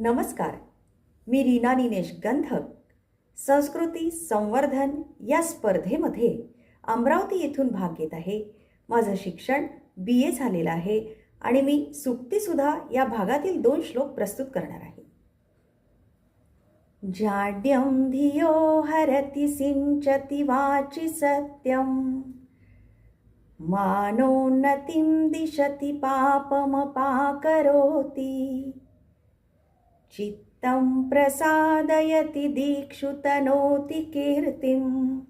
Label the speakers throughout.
Speaker 1: नमस्कार. मी रीना निनेश गंधक संस्कृती संवर्धन या स्पर्धेमध्ये अमरावती येथून भाग घेत आहे. माझं शिक्षण बी ए झालेलं आहे आणि मी सुप्तीसुद्धा या भागातील दोन श्लोक प्रस्तुत करणार आहे. जाड्यं धियो हरति सिंचति वाचि सत्यं मानोन्नतिं दिशति पापमपाकरोति. चित्तं प्रसादयति दीक्षुतनोति कीर्तिं।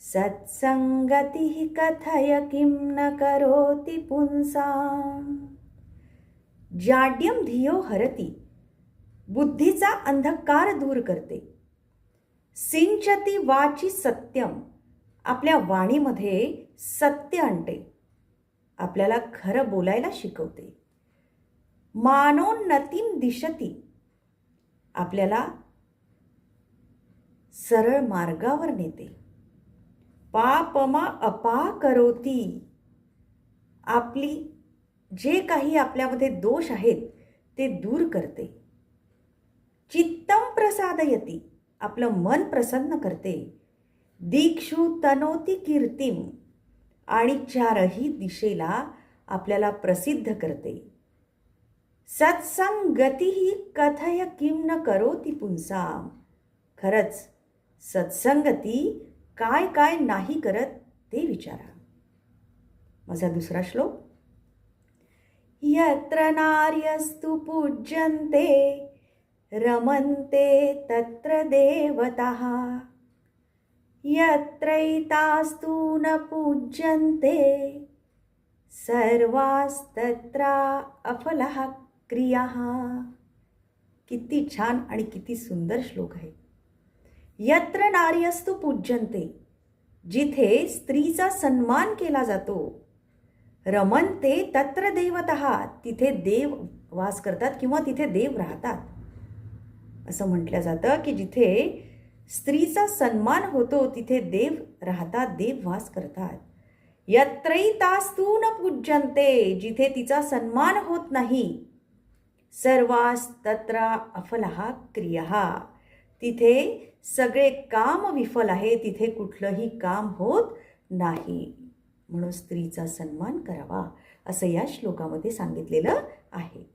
Speaker 1: सत्सङ्गतिः कथय किं न करोति पुंसाम् जाड्यं धियो हरति बुद्धीचा अंधकार दूर करते। सिंचती वाची सत्यम आपल्या वाणीमध्ये सत्य आणते। आपल्याला खरं बोलायला शिकवते। मानोन्नतीम दिशती. आपल्याला सरळ मार्गावर नेते. पापमा अपा करोती. आपली जे काही आपल्यामध्ये दोष आहेत ते दूर करते. चित्तम प्रसादयती. आपलं मन प्रसन्न करते. दीक्षु तनोती कीर्तिम. आणि चारही दिशेला आपल्याला प्रसिद्ध करते. सत्संगतीही कथय किम न करोती पुंसाम? खरंच सत्संगती काय काय नाही करत ते विचारा. माझा दुसरा श्लोक. यत्र नार्यस्तु पूज्यन्ते रमन्ते तत्र देवतः। यत्रैतास्तु न पूज्यन्ते सर्वास्तत्र अफलः। क्रियाः. किती छान आणि किती सुंदर श्लोक आहे. यत्र नार्यस्तु पूज्यन्ते. जिथे स्त्रीचा सन्मान केला जातो रमनते तत्र देवतः. तिथे देव वास करतात किंवा तिथे देव राहतात. असं म्हटलं जातं की जिथे स्त्रीचा सन्मान होतो तिथे देव राहतात देव वास करतात. यत्रैतास्तू न पूज्यन्ते. जिथे तिचा सन्मान होत नाही सर्वास्तत्र अफलहा क्रिया. तिथे सगळे काम विफल आहे तिथे कुठलंही काम होत नाही. म्हणून स्त्रीचा सन्मान करावा असं या श्लोकामध्ये सांगितलेलं आहे.